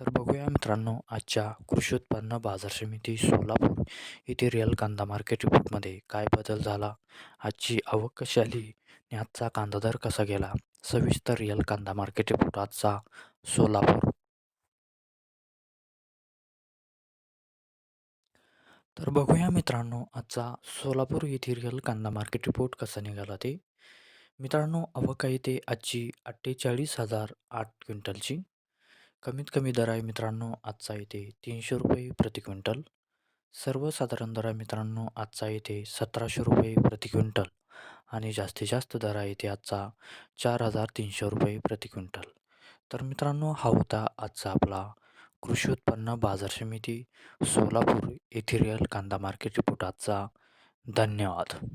तर बघूया मित्रांनो आजच्या कृषी उत्पन्न बाजार समिती सोलापूर येथे रिअल कांदा मार्केट रिपोर्टमध्ये काय बदल झाला? आजची आवक कशी आली आणि आजचा कांदा दर कसा गेला? सविस्तर रिअल कांदा मार्केट रिपोर्ट आजचा सोलापूर. तर बघूया मित्रांनो आजचा सोलापूर येथे रिअल कांदा मार्केट रिपोर्ट कसा निघाला ते. मित्रांनो अवका येथे आजची अठ्ठेचाळीस हजार आठ क्विंटलची. कमीत कमी दर आहे मित्रांनो आजचा येते तीनशे रुपये प्रति क्विंटल. सर्वसाधारण दर आहे मित्रांनो आजचा येते सतराशे रुपये प्रति क्विंटल. आणि जास्तीत जास्त दर आहे ते आजचा चार हजार तीनशे रुपये प्रति क्विंटल. तर मित्रांनो हा होता आजचा आपला कृषी उत्पन्न बाजार समिती सोलापूर येथील कांदा मार्केट रिपोर्ट आजचा. धन्यवाद.